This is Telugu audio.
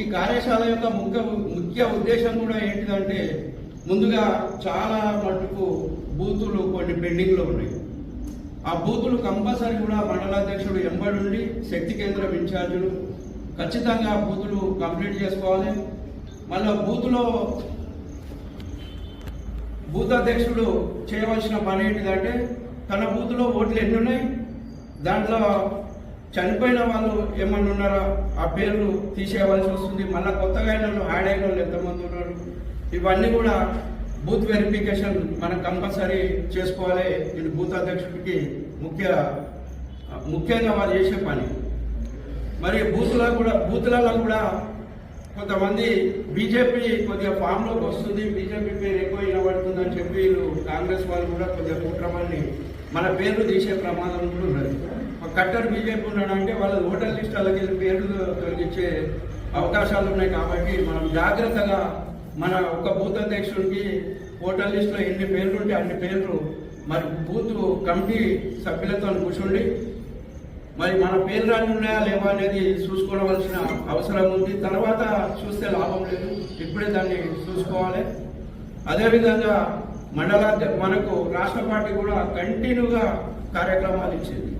ఈ కార్యశాల యొక్క ముఖ్య ముఖ్య ఉద్దేశం కూడా ఏంటిదంటే ముందుగా చాలా మటుకు బూతులు కొన్ని పెండింగ్లో ఉన్నాయి. ఆ బూతులు కంపల్సరీ కూడా మండలాధ్యక్షుడు ఎంబడుండి శక్తి కేంద్రం ఇన్ఛార్జులు ఖచ్చితంగా ఆ బూతులు కంప్లీట్ చేసుకోవాలి. మళ్ళీ బూతులో బూత్ అధ్యక్షుడు చేయవలసిన పని ఏంటిదంటే తన బూతులో ఓట్లు ఎన్ని ఉన్నాయి? దాంట్లో చనిపోయిన వాళ్ళు ఏమన్నా ఉన్నారా? ఆ పేర్లు తీసేయవలసి వస్తుంది. మళ్ళీ కొత్తగా అయిన వాళ్ళు యాడ్ అయిన వాళ్ళు ఎంతమంది ఉన్నారు? ఇవన్నీ కూడా బూత్ వెరిఫికేషన్ మనం కంపల్సరీ చేసుకోవాలి. ఇది బూత్ అధ్యక్షుడికి ముఖ్య ముఖ్యంగా వాళ్ళు చేసే పని. మరి బూత్లో కూడా బూత్లలో కూడా కొంతమంది బీజేపీ కొద్దిగా ఫామ్లోకి వస్తుంది. బీజేపీ పేరు ఎక్కువ వినబడుతుంది అని చెప్పి వీళ్ళు కాంగ్రెస్ వాళ్ళు కూడా కొద్దిగా కుట్రమని మన పేర్లు తీసే ప్రమాదం కూడా ఉన్నది. కట్టర్ బీజేపీ ఉన్నాడంటే వాళ్ళ ఓటర్ లిస్ట్ అలాగే పేర్లు తొలగించే అవకాశాలు ఉన్నాయి కాబట్టి మనం జాగ్రత్తగా మన ఒక బూత్ అధ్యక్షుడికి ఓటర్ లిస్టులో ఎన్ని పేర్లు ఉంటే అన్ని పేర్లు మరి బూత్ కమిటీ సభ్యులతో కూర్చుండి మరి మన పేరు రాని ఉన్నాయా లేవా అనేది చూసుకోవలసిన అవసరం ఉంది. తర్వాత చూస్తే లాభం లేదు. ఇప్పుడే దాన్ని చూసుకోవాలి. అదేవిధంగా మండల మనకు రాష్ట్ర పార్టీ కూడా కంటిన్యూగా కార్యక్రమాలు ఇచ్చింది.